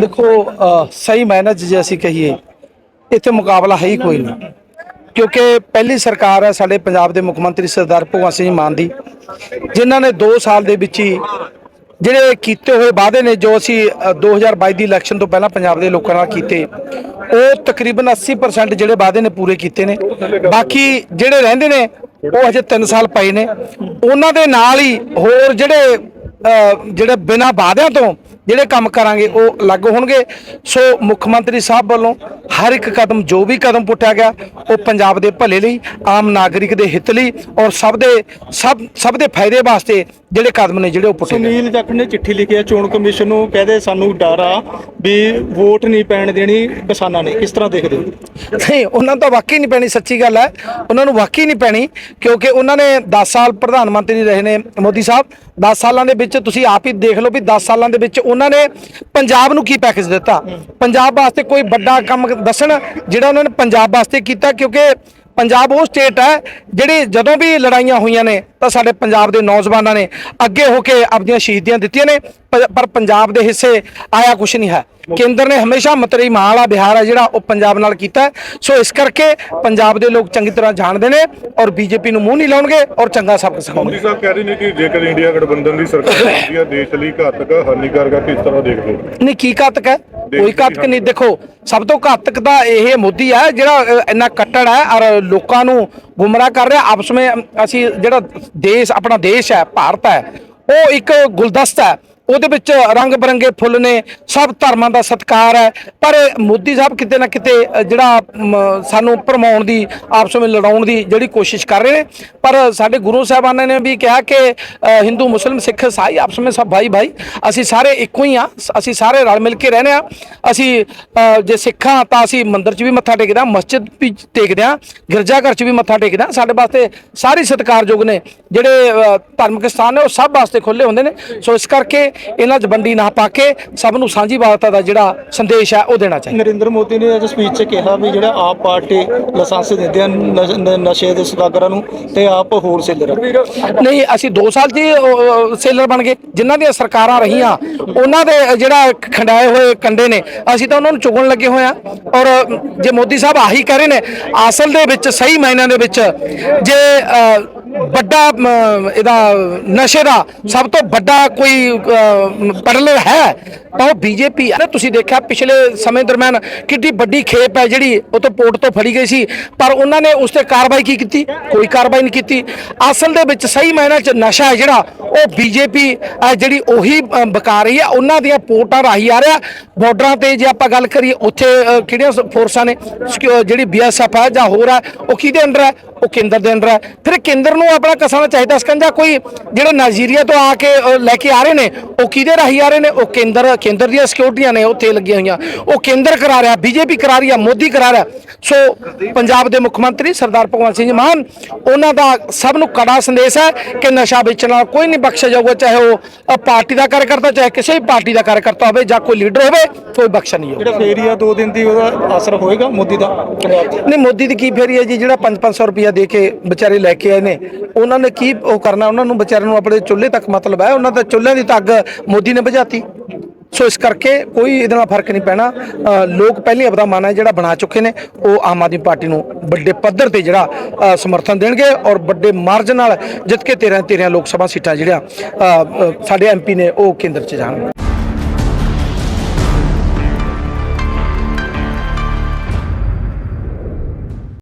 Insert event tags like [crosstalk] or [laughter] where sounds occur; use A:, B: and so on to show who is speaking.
A: ਦੇਖੋ ਅ, ਸਹੀ ਮਾਇਨੇ ਜੇ ਅਸੀਂ ਕਹੀਏ ਇੱਥੇ ਮੁਕਾਬਲਾ ਹੈ ਹੀ ਕੋਈ ਨਹੀਂ। ਕਿਉਂਕਿ ਪਹਿਲੀ ਸਰਕਾਰ ਹੈ ਸਾਡੇ ਪੰਜਾਬ ਦੇ ਮੁੱਖ ਮੰਤਰੀ ਸਰਦਾਰ ਭਗਵੰਤ ਸਿੰਘ ਮਾਨ ਦੀ ਜਿਨ੍ਹਾਂ ਨੇ 2 ਸਾਲ ਦੇ ਵਿੱਚ ਹੀ ਜਿਹੜੇ ਕੀਤੇ ਹੋਏ ਵਾਅਦੇ ਨੇ ਜੋ ਅਸੀਂ ਅ, 2022 ਦੀ ਇਲੈਕਸ਼ਨ ਤੋਂ ਪਹਿਲਾਂ ਪੰਜਾਬ ਦੇ ਲੋਕਾਂ ਨਾਲ ਕੀਤੇ ਉਹ ਤਕਰੀਬਨ 80% ਜਿਹੜੇ ਵਾਅਦੇ ਨੇ ਪੂਰੇ ਕੀਤੇ ਨੇ। ਬਾਕੀ ਜਿਹੜੇ ਰਹਿੰਦੇ ਨੇ ਉਹ ਅਜੇ 3 ਸਾਲ ਪਏ ਨੇ। ਉਹਨਾਂ ਦੇ ਨਾਲ ਹੀ ਹੋਰ ਜਿਹੜੇ ਅ, ਜਿਹੜੇ ਬਿਨਾਂ ਵਾਅਦਿਆਂ ਤੋਂ ਜਿਹੜੇ ਕੰਮ ਕਰਾਂਗੇ ਉਹ ਅਲੱਗ ਹੋਣਗੇ। ਸੋ ਮੁੱਖ ਮੰਤਰੀ ਸਾਹਿਬ ਵੱਲੋਂ ਹਰ ਇੱਕ ਕਦਮ, ਜੋ ਵੀ ਕਦਮ ਪੁੱਟਿਆ ਗਿਆ, ਉਹ ਪੰਜਾਬ ਦੇ ਭਲੇ ਲਈ, ਆਮ ਨਾਗਰਿਕ ਦੇ ਹਿੱਤ ਲਈ ਔਰ ਸਭ ਦੇ, ਸਭ ਸਭ ਦੇ ਫਾਇਦੇ ਵਾਸਤੇ ਜਿਹੜੇ ਕਦਮ ਨੇ ਜਿਹੜੇ ਉਹ ਪੁੱਟੇ ਗਏ
B: ਸੁਨੀਲ ਜੱਟ ਨੇ ਚਿੱਠੀ ਲਿਖੀ ਹੈ ਚੋਣ ਕਮਿਸ਼ਨ ਨੂੰ ਕਹਦੇ ਸਾਨੂੰ ਡਰ ਆ ਵੀ ਵੋਟ ਨਹੀਂ ਪੈਣ ਦੇਣੀ ਕਿਸਾਨਾਂ ਨੇ। ਕਿਸ ਤਰ੍ਹਾਂ ਦੇਖਦੇ ਹੋ?
A: ਨਹੀਂ ਉਹਨਾਂ ਨੂੰ ਤਾਂ ਵਾਕਈ ਨਹੀਂ ਪੈਣੀ ਸੱਚੀ ਗੱਲ ਹੈ। ਉਹਨਾਂ ਨੂੰ ਵਾਕਈ ਨਹੀਂ ਪੈਣੀ ਕਿਉਂਕਿ ਉਹਨਾਂ ਨੇ 10 ਸਾਲ ਪ੍ਰਧਾਨ ਮੰਤਰੀ ਰਹੇ ਨੇ ਮੋਦੀ ਸਾਹਿਬ। 10 ਸਾਲਾਂ ਦੇ ਵਿੱਚ ਤੁਸੀਂ ਆਪ ਹੀ ਦੇਖ ਲਓ ਵੀ 10 ਸਾਲਾਂ ਦੇ ਵਿੱਚ ਉਹਨਾਂ ਨੇ ਪੰਜਾਬ ਨੂੰ ਕੀ ਪੈਕੇਜ ਦਿੱਤਾ। ਪੰਜਾਬ ਵਾਸਤੇ ਕੋਈ ਵੱਡਾ ਕੰਮ ਦੱਸਣ ਜਿਹੜਾ ਉਹਨਾਂ ਨੇ ਪੰਜਾਬ ਵਾਸਤੇ ਕੀਤਾ ਕਿਉਂਕਿ ਪੰਜਾਬ ਉਹ ਸਟੇਟ ਹੈ ਜਿਹੜੀ ਜਦੋਂ ਵੀ ਲੜਾਈਆਂ ਹੋਈਆਂ ਨੇ ਤਾਂ ਸਾਡੇ ਪੰਜਾਬ ਦੇ ਨੌਜਵਾਨਾਂ ਨੇ ਅੱਗੇ ਹੋ ਕੇ ਆਪਣੀਆਂ ਸ਼ਹੀਦੀਆਂ ਦਿੱਤੀਆਂ ਨੇ ਪਰ ਪਰ ਪੰਜਾਬ ਦੇ ਹਿੱਸੇ ਆਇਆ ਕੁਝ ਨਹੀਂ ਹੈ। ਕੇਂਦਰ ਨੇ ਹਮੇਸ਼ਾ ਮਤਰੀ ਮਾਂ ਵਾਲਾ ਬਿਹਾਰ ਹੈ ਜਿਹੜਾ ਉਹ ਪੰਜਾਬ ਨਾਲ ਕੀਤਾ। ਸੋ ਇਸ ਕਰਕੇ ਪੰਜਾਬ ਦੇ ਲੋਕ ਚੰਗੀ ਤਰ੍ਹਾਂ ਜਾਣਦੇ ਨੇ ਔਰ ਬੀਜੇਪੀ ਨੂੰ ਮੂੰਹ ਨਹੀਂ ਲਾਉਣਗੇ ਔਰ ਚੰਗਾ ਸਬਕ ਸਿਖਾਉਣਗੇ।
C: ਮੋਦੀ ਸਾਹਿਬ ਕਹਿ ਰਹੇ ਨੇ ਕਿ ਜੇਕਰ ਇੰਡੀਆ ਗਠਬੰਧਨ ਦੀ ਸਰਕਾਰ [coughs] ਹੁੰਦੀ ਹੈ ਦੇਸ਼ ਲਈ ਘਾਤਕ ਹਾਨੀਕਾਰਕ ਹੈ ਕਿਸ ਤਰ੍ਹਾਂ ਦੇਖਦੇ ਹੋ?
A: ਨਹੀਂ ਕੀ ਘਾਤਕ ਹੈ? ਕੋਈ ਘਾਤਕ ਨਹੀਂ। ਦੇਖੋ ਸਭ ਤੋਂ ਘਾਤਕ ਤਾਂ ਇਹ ਮੋਦੀ ਹੈ ਜਿਹੜਾ ਇੰਨਾ ਕੱਟੜ ਹੈ ਔਰ ਲੋਕਾਂ ਨੂੰ ਗੁੰਮਰਾਹ ਕਰ ਰਿਹਾ। ਆਪਸ ਵਿੱਚ ਅਸੀਂ ਜਿਹੜਾ ਦੇਸ਼ ਆਪਣਾ ਦੇਸ਼ ਹੈ ਭਾਰਤ ਹੈ ਉਹ ਇੱਕ ਗੁਲਦਸਤਾ ਹੈ। ਉਹਦੇ ਵਿੱਚ ਰੰਗ ਬਰੰਗੇ ਫੁੱਲ ਨੇ ਸਭ ਧਰਮਾਂ ਦਾ ਸਤਿਕਾਰ ਹੈ। ਪਰ ਮੋਦੀ ਸਾਹਿਬ ਕਿਤੇ ਨਾ ਕਿਤੇ ਜਿਹੜਾ ਸਾਨੂੰ ਭਰਮਾਉਣ ਦੀ ਆਪਸ ਵਿੱਚ ਲੜਾਉਣ ਦੀ ਜਿਹੜੀ ਕੋਸ਼ਿਸ਼ ਕਰ ਰਹੇ ਨੇ। ਪਰ ਸਾਡੇ ਗੁਰੂ ਸਾਹਿਬਾਨਾਂ ਨੇ ਵੀ ਕਿਹਾ ਕਿ ਹਿੰਦੂ ਮੁਸਲਿਮ ਸਿੱਖ ਈਸਾਈ ਆਪਸ ਵਿੱਚ ਸਭ ਭਾਈ ਭਾਈ ਅਸੀਂ ਸਾਰੇ ਇੱਕੋ ਹੀ ਆ ਅਸੀਂ ਸਾਰੇ ਰਲ ਮਿਲ ਕੇ ਰਹਿੰਦੇ ਆ ਅਸੀਂ ਅ, ਜੇ ਸਿੱਖਾਂ ਤਾਂ ਅਸੀਂ ਮੰਦਿਰ 'ਚ ਵੀ ਮੱਥਾ ਟੇਕਦੇ ਆ ਮਸਜਿਦ ਵੀ ਟੇਕਦੇ ਆ ਗਿਰਜਾ ਘਰ 'ਚ ਵੀ ਮੱਥਾ ਟੇਕਦੇ ਆ ਸਾਡੇ ਵਾਸਤੇ ਸਾਰੇ ਸਤਿਕਾਰਯੋਗ ਨੇ। ਜਿਹੜੇ ਧਾਰਮਿਕ ਸਥਾਨ ਨੇ ਉਹ ਸਭ ਵਾਸਤੇ ਖੁੱਲੇ ਹੁੰਦੇ ਨੇ। ਸੋ ਇਸ ਕਰਕੇ ਇਹਨਾਂ 'ਚ ਬੰਦੀ ਨਾ ਪਾ ਕੇ ਸਭ ਨੂੰ ਸਾਂਝੀਵਾਲਤਾ ਦਾ ਜਿਹੜਾ ਸੰਦੇਸ਼ ਹੈ ਉਹ ਦੇਣਾ ਚਾਹੀਦਾ।
B: ਨਰਿੰਦਰ ਮੋਦੀ ਨੇ ਅੱਜ ਸਪੀਚ 'ਚ ਕਿਹਾ ਵੀ ਜਿਹੜਾ ਆਪ ਪਾਰਟੀ ਲਾਇਸੈਂਸ ਦਿੰਦੇ ਆ ਨਸ਼- ਦੇ ਸੁਦਾਗਰਾਂ ਨੂੰ ਤੇ ਆਪ ਹੋਲਸੇਲਰ
A: ਨਹੀਂ ਅਸੀਂ 2 ਸਾਲ 'ਚ ਅ, ਸੇਲਰ ਬਣ ਗਏ। ਜਿਨ੍ਹਾਂ ਦੀਆਂ ਸਰਕਾਰਾਂ ਰਹੀਆਂ ਉਹਨਾਂ ਦੇ ਜਿਹੜਾ ਖੰਡਾਏ ਹੋਏ ਕੰਡੇ ਨੇ ਅਸੀਂ ਤਾਂ ਉਹਨਾਂ ਨੂੰ ਚੁਗਣ ਲੱਗੇ ਹੋਏ ਆ। ਔਰ ਜੇ ਮੋਦੀ ਸਾਹਿਬ ਆਹੀ ਕਹਿ ਰਹੇ ਨੇ ਅਸਲ ਦੇ ਵਿੱਚ ਸਹੀ ਮਾਇਨਿਆਂ ਦੇ ਵਿੱਚ ਜੇ ਵੱਡਾ ਇਹਦਾ ਨਸ਼ੇ ਦਾ ਸਭ ਤੋਂ ਵੱਡਾ ਕੋਈ ਪੈਡਲਰ ਹੈ। ਤਾਂ ਉਹ ਬੀਜੇਪੀ ਹੈ ਤੁਸੀਂ ਦੇਖਿਆ ਪਿਛਲੇ ਸਮੇਂ ਦਰਮਿਆਨ ਕਿੱਡੀ ਵੱਡੀ ਖੇਪ ਹੈ ਜਿਹੜੀ ਉਹ ਤੋਂ ਪੋਰਟ ਤੋਂ ਫੜੀ ਗਈ ਸੀ, ਪਰ ਉਹਨਾਂ ਨੇ ਉਸ ਤੇ ਕਾਰਵਾਈ ਕੀ ਕੀਤੀ? ਕੋਈ ਕਾਰਵਾਈ ਨਹੀਂ ਕੀਤੀ। ਅਸਲ ਦੇ ਵਿੱਚ ਸਹੀ ਮਾਇਨਾ ਚ ਨਸ਼ਾ ਹੈ ਜਿਹੜਾ, ਉਹ ਬੀਜੇਪੀ ਜਿਹੜੀ ਉਹੀ ਬਕਾ ਰਹੀ ਹੈ, ਉਹਨਾਂ ਦੀਆਂ ਪੋਰਟਾਂ ਰਾਹੀਂ ਆ ਰਿਹਾ। ਬਾਰਡਰਾਂ ਤੇ ਜੇ ਆਪਾਂ ਗੱਲ ਕਰੀਏ, ਉੱਥੇ ਕਿਹੜੀਆਂ ਫੋਰਸਾਂ ਨੇ, ਸਿਕਿਉ- ਜਿਹੜੀ ਬੀਐਸਐਫ ਹੈ ਜਾਂ ਹੋਰ ਹੈ, ਉਹ ਕਿਹਦੇ ਅੰਡਰ ਹੈ? ਉਹ ਕੇਂਦਰ ਦੇ ਅੰਡਰ ਹੈ। ਫਿਰ ਕੇਂਦਰ ਨੂੰ ਆਪਣਾ ਕਸਾਣਾ ਚਾਹੀਦਾ ਸਕੰਜਾ ਕੋਈ, ਜਿਹੜੇ ਨਾਈਜੀਰੀਆ ਤੋਂ ਆ ਕੇ ਲੈ ਕੇ ਆ ਰਹੇ ਨੇ, ਉਹ ਕਿਹਦੇ ਰਾਹੀਂ ਆ ਰਹੇ ਨੇ? ਉਹ ਕੇਂਦਰ ਕੇਂਦਰ ਦੀਆਂ ਸਿਕਿਉਰਟੀਆਂ ਨੇ ਉੱਥੇ ਲੱਗੀਆਂ ਹੋਈਆਂ। ਉਹ ਕੇਂਦਰ ਕਰਾ ਰਿਹਾ ਬੀਜੇਪੀ ਕਰਾ ਰਹੀ ਹੈ ਮੋਦੀ ਕਰਾ ਰਿਹਾ। ਸੋ ਪੰਜਾਬ ਦੇ ਮੁੱਖ ਮੰਤਰੀ ਸਰਦਾਰ ਭਗਵੰਤ ਸਿੰਘ ਮਾਨ ਉਹਨਾਂ ਦਾ ਸਭ ਨੂੰ ਕੜਾ ਸੰਦੇਸ਼ ਹੈ ਕਿ ਨਸ਼ਾ ਵੇਚਣ ਵਾਲਾ ਕੋਈ ਨਹੀਂ ਬਖਸ਼ਿਆ ਜਾਊਗਾ ਚਾਹੇ ਉਹ ਪਾਰਟੀ ਦਾ ਕਾਰਜਕਰਤਾ ਚਾਹੇ ਕਿਸੇ ਵੀ ਪਾਰਟੀ ਦਾ ਕਾਰਜਕਰਤਾ ਹੋਵੇ ਜਾਂ ਕੋਈ ਲੀਡਰ ਹੋਵੇ ਕੋਈ ਬਖਸ਼ਿਆ ਨਹੀਂ ਹੋਊਗਾ
B: ਜਿਹੜਾ ਫੇਰੀਆ ਦੋ ਦਿਨ ਦੀ ਉਹਦਾ ਅਸਰ ਹੋਏਗਾ ਮੋਦੀ ਦਾ?
A: ਨਹੀਂ ਮੋਦੀ ਦੀ ਕੀ ਫੇਰੀ ਹੈ ਜੀ ਜਿਹੜਾ 5-500 ਰੁਪਇਆ ਦੇ ਕੇ ਵਿਚਾਰੇ ਲੈ ਕੇ ਆਏ ਨੇ ਉਹਨਾਂ ਨੇ ਕੀ ਉਹ ਕਰਨਾ? ਉਹਨਾਂ ਨੂੰ ਵਿਚਾਰਿਆਂ ਨੂੰ ਆਪਣੇ ਚੁੱਲ੍ਹੇ ਤੱਕ ਮਤਲਬ ਹੈ ਉਹਨਾਂ ਦਾ ਚੁੱਲ੍ਹਿਆਂ ਦੀ ਤਾਂ ਅੱਗ ਮੋਦੀ ਨੇ ਬੁਝਾਤੀ। ਸੋ ਇਸ ਕਰਕੇ ਕੋਈ ਇਹਦੇ ਨਾਲ ਫ਼ਰਕ ਨਹੀਂ ਪੈਣਾ। ਲੋਕ ਪਹਿਲੀ ਆਪਦਾ ਮਨ ਹੈ ਜਿਹੜਾ ਬਣਾ ਚੁੱਕੇ ਨੇ ਉਹ ਆਮ ਆਦਮੀ ਪਾਰਟੀ ਨੂੰ ਵੱਡੇ ਪੱਧਰ ਤੇ ਜਿਹੜਾ ਸਮਰਥਨ ਦੇਣਗੇ ਔਰ ਵੱਡੇ ਮਾਰਜਨ ਨਾਲ ਜਿੱਤ ਕੇ 13 13 ਲੋਕ ਸਭਾ ਸੀਟਾਂ ਜਿਹੜੀਆਂ ਅ, ਅ, ਸਾਡੇ ਐਮਪੀ ਨੇ ਉਹ ਕੇਂਦਰ 'ਚ ਜਾਣਗੇ